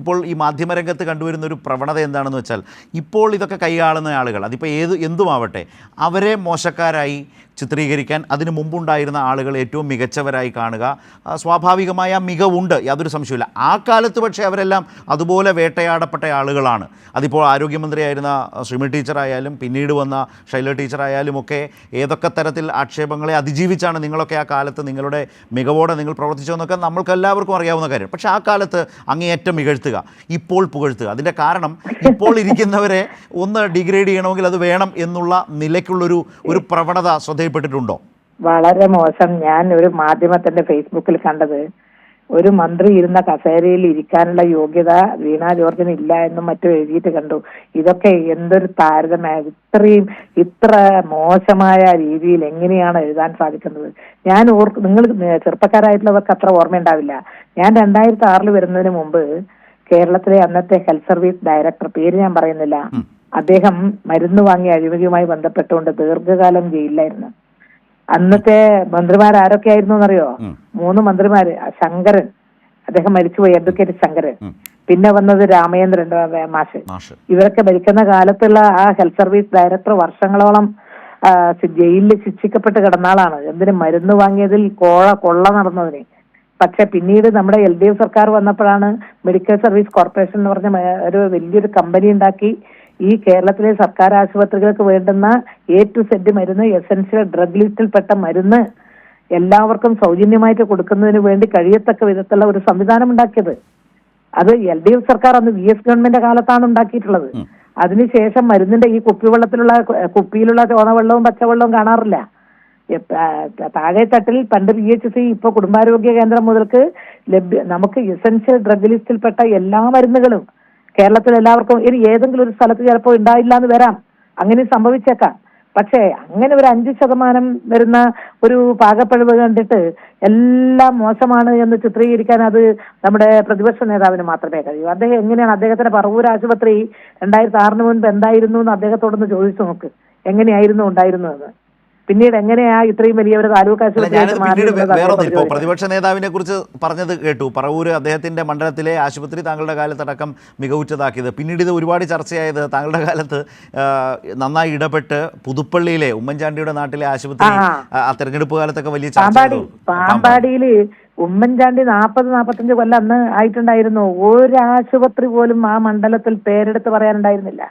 ഇപ്പോൾ ഈ മാധ്യമരംഗത്ത് കണ്ടുവരുന്ന ഒരു പ്രവണത എന്താണെന്ന് വെച്ചാൽ ഇപ്പോൾ ഇതൊക്കെ കൈയാളുന്ന ആളുകൾ അതിപ്പോൾ ഏത് എന്തുമാവട്ടെ അവരെ മോശക്കാരായി ചിത്രീകരിക്കാൻ അതിനു മുമ്പുണ്ടായിരുന്ന ആളുകൾ ഏറ്റവും മികച്ചവരായി കാണുക. സ്വാഭാവികമായ മികവുണ്ട് യാതൊരു സംശയമില്ല ആ കാലത്ത് പക്ഷേ അവരെല്ലാം അതുപോലെ വേട്ടയാടപ്പെട്ട ആളുകളാണ്. അതിപ്പോൾ ആരോഗ്യമന്ത്രിയായിരുന്ന ശ്രീമതി ടീച്ചറായാലും പിന്നീട് വന്ന ശൈല ടീച്ചറായാലും ഒക്കെ ഏതൊക്കെ തരത്തിൽ ആക്ഷേപങ്ങളെ അതിജീവിച്ചാണ് നിങ്ങളൊക്കെ ആ കാലത്ത് നിങ്ങളുടെ മികവോടെ നിങ്ങൾ പ്രവർത്തിച്ചതെന്നൊക്കെ നമ്മൾക്ക് എല്ലാവർക്കും അറിയാവുന്ന കാര്യം. പക്ഷേ ആ കാലത്ത് അങ്ങേയറ്റം മികഴ്ത്തുക ഇപ്പോൾ പുകഴ്ത്തുക. അതിന്റെ കാരണം ഇപ്പോൾ ഇരിക്കുന്നവരെ ഒന്ന് ഡിഗ്രേഡ് ചെയ്യണമെങ്കിൽ അത് വേണം എന്നുള്ള നിലയ്ക്കുള്ളൊരു ഒരു പ്രവണത ശ്രദ്ധയിൽപ്പെട്ടിട്ടുണ്ടോ? വളരെ മോശം. ഞാൻ ഒരു മാധ്യമത്തിന്റെ ഫേസ്ബുക്കിൽ കണ്ടത് ഒരു മന്ത്രി ഇരുന്ന കസേരയിൽ ഇരിക്കാനുള്ള യോഗ്യത വീണ ജോർജിന് ഇല്ല എന്നും മറ്റും എഴുതിയിട്ട് കണ്ടു. ഇതൊക്കെ എന്തൊരു താരതമ്യ ഇത്രയും ഇത്ര മോശമായ രീതിയിൽ എങ്ങനെയാണ് എഴുതാൻ സാധിക്കുന്നത്? ഞാൻ ഓർ നിങ്ങൾ ചെറുപ്പക്കാരായിട്ടുള്ളവർക്ക് അത്ര ഓർമ്മയുണ്ടാവില്ല. ഞാൻ രണ്ടായിരത്തി ആറിൽ വരുന്നതിന് മുമ്പ് കേരളത്തിലെ അന്നത്തെ ഹെൽത്ത് സർവീസ് ഡയറക്ടർ പേര് ഞാൻ പറയുന്നില്ല. അദ്ദേഹം മരുന്ന് വാങ്ങി അഴിമതിയുമായി ബന്ധപ്പെട്ടുകൊണ്ട് ദീർഘകാലം ജയിലിലായിരുന്നു. അന്നത്തെ മന്ത്രിമാർ ആരൊക്കെയായിരുന്നു എന്നറിയോ? മൂന്ന് മന്ത്രിമാര് ശങ്കരൻ അദ്ദേഹം മരിച്ചുപോയി അഡ്വക്കേറ്റ് ശങ്കരൻ. പിന്നെ വന്നത് രാമേന്ദ്രൻ മാഷ്. ഇവരൊക്കെ ഭരിക്കുന്ന കാലത്തുള്ള ആ ഹെൽത്ത് സർവീസ് ഡയറക്ടർ വർഷങ്ങളോളം ജയിലിൽ ശിക്ഷിക്കപ്പെട്ട് കിടന്ന ആളാണ്. എന്തിന് മരുന്ന് വാങ്ങിയതിൽ കോഴ കൊള്ള നടന്നതിന്. പക്ഷെ പിന്നീട് നമ്മുടെ എൽ ഡി എഫ് സർക്കാർ വന്നപ്പോഴാണ് മെഡിക്കൽ സർവീസ് കോർപ്പറേഷൻ എന്ന് പറഞ്ഞ ഒരു വലിയൊരു കമ്പനി ഉണ്ടാക്കി ഈ കേരളത്തിലെ സർക്കാർ ആശുപത്രികൾക്ക് വേണ്ടുന്ന എ ടു സെഡ് മരുന്ന് എസെൻഷ്യൽ ഡ്രഗ് ലിസ്റ്റിൽപ്പെട്ട മരുന്ന് എല്ലാവർക്കും സൗജന്യമായിട്ട് കൊടുക്കുന്നതിന് വേണ്ടി കഴിയത്തക്ക വിധത്തിലുള്ള ഒരു സംവിധാനം ഉണ്ടാക്കിയത്. അത് എൽ ഡി എഫ് സർക്കാർ അന്ന് വി എസ് ഗവൺമെന്റ് കാലത്താണ് ഉണ്ടാക്കിയിട്ടുള്ളത്. അതിനുശേഷം മരുന്നിന്റെ ഈ കുപ്പിവെള്ളത്തിലുള്ള കുപ്പിയിലുള്ള ചോണവെള്ളവും പച്ചവെള്ളവും കാണാറില്ല. എപ്പ- ആ, താഴെ തട്ടിൽ പണ്ട് പി എച്ച് സി ഇപ്പൊ കുടുംബാരോഗ്യ കേന്ദ്രം മുതൽക്ക് ലഭ്യ നമുക്ക് എസെൻഷ്യൽ ഡ്രഗ് ലിസ്റ്റിൽപ്പെട്ട എല്ലാ മരുന്നുകളും കേരളത്തിൽ എല്ലാവർക്കും ഇനി ഏതെങ്കിലും ഒരു സ്ഥലത്ത് ചിലപ്പോൾ ഉണ്ടായില്ല എന്ന് വരാം. അങ്ങനെ സംഭവിച്ചേക്കാം. പക്ഷേ അങ്ങനെ ഒരു അഞ്ച് ശതമാനം വരുന്ന ഒരു പാകപ്പിഴവ് കണ്ടിട്ട് എല്ലാം മോശമാണ് എന്ന് ചിത്രീകരിക്കാൻ അത് നമ്മുടെ പ്രതിപക്ഷ നേതാവിന് മാത്രമേ കഴിയൂ. അദ്ദേഹം എങ്ങനെയാണ് അദ്ദേഹത്തിന്റെ പറവൂർ ആശുപത്രി രണ്ടായിരത്തി ആറിന് മുൻപ് എന്തായിരുന്നു എന്ന് അദ്ദേഹത്തോടൊന്ന് ചോദിച്ചു നോക്ക്. എങ്ങനെയായിരുന്നു ഉണ്ടായിരുന്നതെന്ന് പിന്നീട് എങ്ങനെയാ ഇത്രയും വലിയ ഒരു താലൂക്ക് ആശുപത്രി ഇപ്പോൾ പ്രതിപക്ഷ നേതാവിനെ കുറിച്ച് പറഞ്ഞത് കേട്ടു. പറവൂര് അദ്ദേഹത്തിന്റെ മണ്ഡലത്തിലെ ആശുപത്രി താങ്കളുടെ കാലത്തടക്കം മികവുറ്റതാക്കിയത് പിന്നീട് ഇത് ഒരുപാട് ചർച്ചയായത് താങ്കളുടെ കാലത്ത് നന്നായി ഇടപെട്ട് പുതുപ്പള്ളിയിലെ ഉമ്മൻചാണ്ടിയുടെ നാട്ടിലെ ആശുപത്രി ആ. തെരഞ്ഞെടുപ്പ് കാലത്തൊക്കെ വലിയ ചർച്ച പാമ്പാടിയിൽ ഉമ്മൻചാണ്ടി നാപ്പത് നാപ്പത്തഞ്ച് കൊല്ലം അന്ന് ആയിട്ടുണ്ടായിരുന്നു. ഒരു ആശുപത്രി പോലും ആ മണ്ഡലത്തിൽ പേരെടുത്ത് പറയാനുണ്ടായിരുന്നില്ല.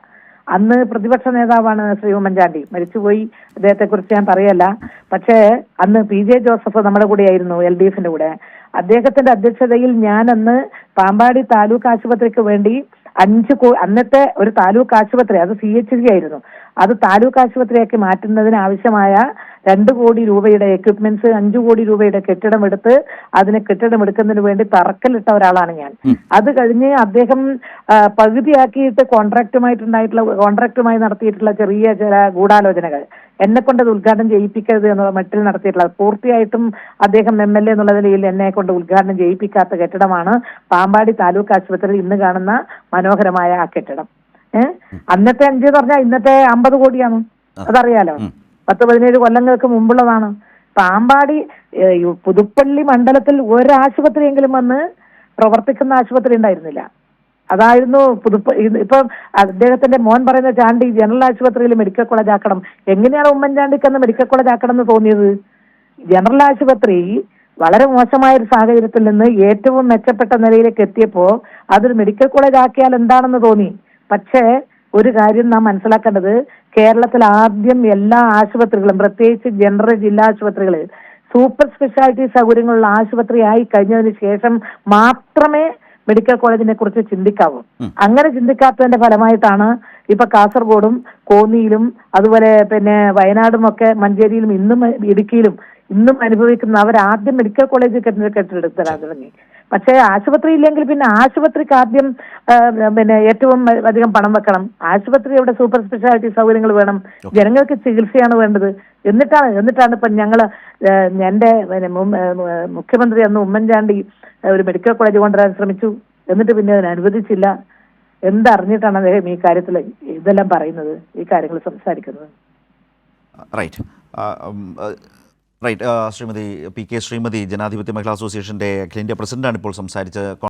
അന്ന് പ്രതിപക്ഷ നേതാവാണ് ശ്രീ ഉമ്മൻചാണ്ടി. മരിച്ചുപോയി. അദ്ദേഹത്തെ കുറിച്ച് ഞാൻ പറയല്ല. പക്ഷേ അന്ന് പി ജെ ജോസഫ് നമ്മുടെ കൂടെയായിരുന്നു എൽ ഡി എഫിന്റെ കൂടെ. അദ്ദേഹത്തിന്റെ അധ്യക്ഷതയിൽ ഞാൻ അന്ന് പാമ്പാടി താലൂക്ക് ആശുപത്രിക്ക് വേണ്ടി അഞ്ച് കോ അന്നത്തെ ഒരു താലൂക്ക് ആശുപത്രി അത് സി എച്ച് സി ആയിരുന്നു. അത് താലൂക്ക് ആശുപത്രിയാക്കി മാറ്റുന്നതിന് ആവശ്യമായ രണ്ട് കോടി രൂപയുടെ എക്യുപ്മെന്റ്സ് അഞ്ചു കോടി രൂപയുടെ കെട്ടിടം എടുത്ത് അതിന് കെട്ടിടം എടുക്കുന്നതിന് വേണ്ടി തറക്കല്ലിട്ട ഒരാളാണ് ഞാൻ. അത് കഴിഞ്ഞ് അദ്ദേഹം പകുതിയാക്കിയിട്ട് കോൺട്രാക്റ്റുമായിട്ടുണ്ടായിട്ടുള്ള കോൺട്രാക്റ്റുമായി നടത്തിയിട്ടുള്ള ചെറിയ ചില ഗൂഢാലോചനകൾ. എന്നെ കൊണ്ട് അത് ഉദ്ഘാടനം ചെയ്യിപ്പിക്കരുത് എന്നുള്ള മട്ടിൽ നടത്തിയിട്ടുള്ളത് പൂർത്തിയായിട്ടും അദ്ദേഹം എം എൽ എ എന്നുള്ള നിലയിൽ എന്നെ കൊണ്ട് ഉദ്ഘാടനം ചെയ്യിപ്പിക്കാത്ത കെട്ടിടമാണ് പാമ്പാടി താലൂക്ക് ആശുപത്രിയിൽ ഇന്ന് കാണുന്ന മനോഹരമായ ആ കെട്ടിടം. ഏഹ് അന്നത്തെ അഞ്ച് എന്ന് പറഞ്ഞാൽ ഇന്നത്തെ അമ്പത് കോടിയാണ്. അതറിയാലോ? പത്ത് പതിനേഴ് കൊല്ലങ്ങൾക്ക് മുമ്പുള്ളതാണ്. പാമ്പാടി പുതുപ്പള്ളി മണ്ഡലത്തിൽ ഒരു ആശുപത്രിയെങ്കിലും വന്ന് പ്രവർത്തിക്കുന്ന ആശുപത്രി ഉണ്ടായിരുന്നില്ല. അതായിരുന്നു പുതുപ്പ ഇപ്പം അദ്ദേഹത്തിന്റെ മോൻ പറയുന്ന ചാണ്ടി ജനറൽ ആശുപത്രിയിൽ മെഡിക്കൽ കോളേജ് ആക്കണം. എങ്ങനെയാണ് ഉമ്മൻചാണ്ടിക്ക് അന്ന് മെഡിക്കൽ കോളേജ് ആക്കണം എന്ന് തോന്നിയത്? ജനറൽ ആശുപത്രി വളരെ മോശമായ ഒരു സാഹചര്യത്തിൽ നിന്ന് ഏറ്റവും മെച്ചപ്പെട്ട നിലയിലേക്ക് എത്തിയപ്പോൾ അതൊരു മെഡിക്കൽ കോളേജ് ആക്കിയാൽ എന്താണെന്ന് തോന്നി. പക്ഷേ ഒരു കാര്യം നാം മനസ്സിലാക്കേണ്ടത് കേരളത്തിൽ ആദ്യം എല്ലാ ആശുപത്രികളും പ്രത്യേകിച്ച് ജനറൽ ജില്ലാ ആശുപത്രികൾ സൂപ്പർ സ്പെഷ്യാലിറ്റി സൗകര്യങ്ങളുള്ള ആശുപത്രിയായി കഴിഞ്ഞതിന് ശേഷം മാത്രമേ മെഡിക്കൽ കോളേജിനെ കുറിച്ച് ചിന്തിക്കാവൂ. അങ്ങനെ ചിന്തിക്കാത്തതിന്റെ ഫലമായിട്ടാണ് ഇപ്പൊ കാസർഗോഡും കോന്നിയിലും അതുപോലെ പിന്നെ വയനാടും ഒക്കെ മഞ്ചേരിയിലും ഇന്നും ഇടുക്കിയിലും ഇന്നും അനുഭവിക്കുന്ന അവർ ആദ്യം മെഡിക്കൽ കോളേജ് കെട്ടി- കെട്ടിടത്തിലാണ് തുടങ്ങി. പക്ഷേ ആശുപത്രി ഇല്ലെങ്കിൽ പിന്നെ ആശുപത്രിക്ക് ആദ്യം പിന്നെ ഏറ്റവും അധികം പണം വെക്കണം. ആശുപത്രി അവിടെ സൂപ്പർ സ്പെഷ്യാലിറ്റി സൗകര്യങ്ങൾ വേണം. ജനങ്ങൾക്ക് ചികിത്സയാണ് വേണ്ടത്. എന്നിട്ടാണ് എന്നിട്ടാണ് ഇപ്പൊ ഞങ്ങൾ എന്റെ മുഖ്യമന്ത്രി അന്ന് ഉമ്മൻചാണ്ടി ഒരു മെഡിക്കൽ കോളേജ് കൊണ്ടുവരാൻ ശ്രമിച്ചു. എന്നിട്ട് പിന്നെ അതിന് അനുവദിച്ചില്ല. എന്തറിഞ്ഞിട്ടാണ് അദ്ദേഹം ഈ കാര്യത്തിൽ ഇതെല്ലാം പറയുന്നത് ഈ കാര്യങ്ങൾ സംസാരിക്കുന്നത്? Right. Right Sreemathi P K Sreemathi ജനാധിപത്യ മഹിളാ അസോസിയേഷന്റെ അഖിലേന്ത്യാ പ്രസിഡന്റാണ് ഇപ്പോൾ സംസാരിച്ചത്.